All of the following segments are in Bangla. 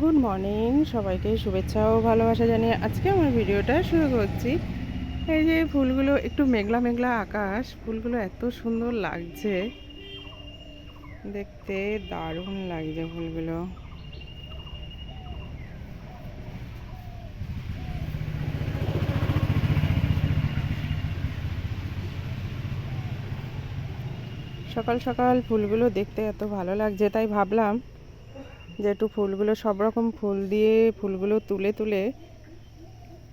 গুড মর্নিং সবাইকে শুভেচ্ছা ও ভালোবাসা জানিয়ে আজকে আমার ভিডিওটা শুরু করছি। এই যে ফুলগুলো একটু মেঘলা মেঘলা আকাশ, ফুলগুলো এত সুন্দর লাগছে। দেখতে দারুণ লাগছে ফুলগুলো। সকাল সকাল ফুলগুলো দেখতে এত ভালো লাগছে, তাই ভাবলাম যে একটু ফুলগুলো সব রকম ফুল দিয়ে ফুলগুলো তুলে তুলে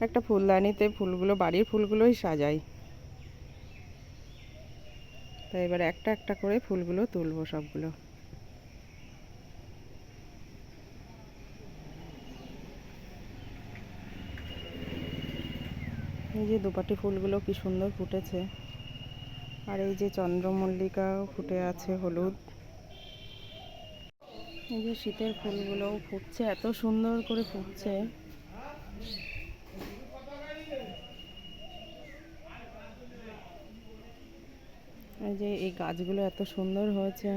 একটা ফুলদানিতে ফুলগুলো, বাড়ির ফুলগুলোই সাজাই। তাই এবার একটা একটা করে ফুলগুলো তুলবো সবগুলো। এই যে দুপাটি ফুলগুলো কি সুন্দর ফুটেছে। আর এই যে চন্দ্রমল্লিকাও ফুটে আছে হলুদ। এই যে শীতের ফুলগুলোও ফুটছে, এত সুন্দর করে ফুটছে। এই যে এই গাছগুলো এত সুন্দর হয়েছে।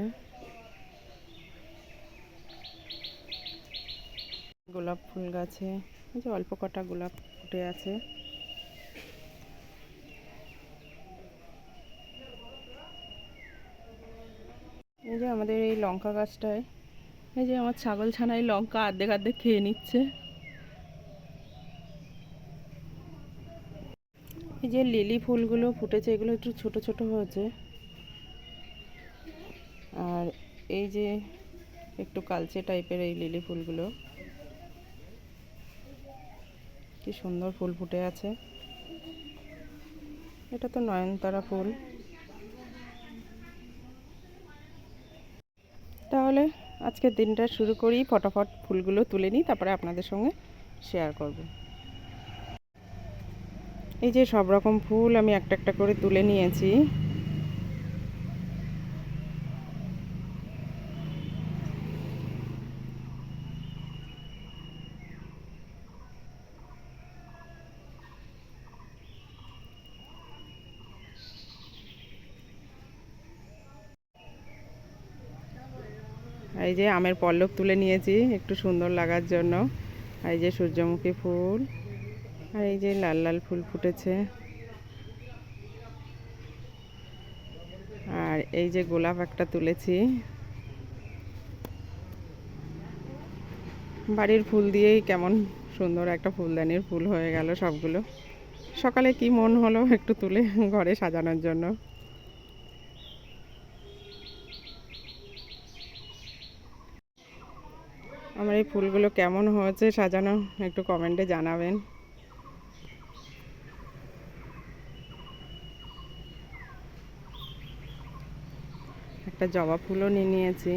গোলাপ ফুল গাছে, এই যে অল্প কটা গোলাপ ফুটে আছে। এই যে আমাদের এই লঙ্কা গাছটায় এই যে আমার ছাগল ছানাই লঙ্কা আর্ধেক আর্ধেক খেয়ে নিচ্ছে। এই যে লিলি ফুলগুলো ফুটেছে, এগুলো একটু ছোট ছোট হয়েছে। আর এই যে একটু কালচে টাইপের এই লিলি ফুলগুলো। কি সুন্দর ফুল ফুটে আছে। এটা তো নয়নতারা ফুল। তাহলে আজকের দিনটা শুরু করি, ফটাফট ফুলগুলো তুলে নিই, তারপরে আপনাদের সঙ্গে শেয়ার করব। এই যে সব রকম ফুল আমি একটা একটা করে তুলে নিয়েছি। এই যে আমের পল্লব তুলে নিয়েছি, একটু সুন্দর লাগার জন্য। এই যে সূর্যমুখী ফুল, আর এই যে লাল লাল ফুল ফুটেছে। আর এই যে গোলাপ একটা তুলেছি। বাড়ির ফুল দিয়েই কেমন সুন্দর একটা ফুলদানির ফুল হয়ে গেল সবগুলো। সকালে কি মন হলো একটু তুলে ঘরে সাজানোর জন্য। আমার এই ফুলগুলো কেমন হয়েছে সাজানো একটু কমেন্টে জানাবেন। একটা জবা ফুলও নিয়ে নিয়েছি।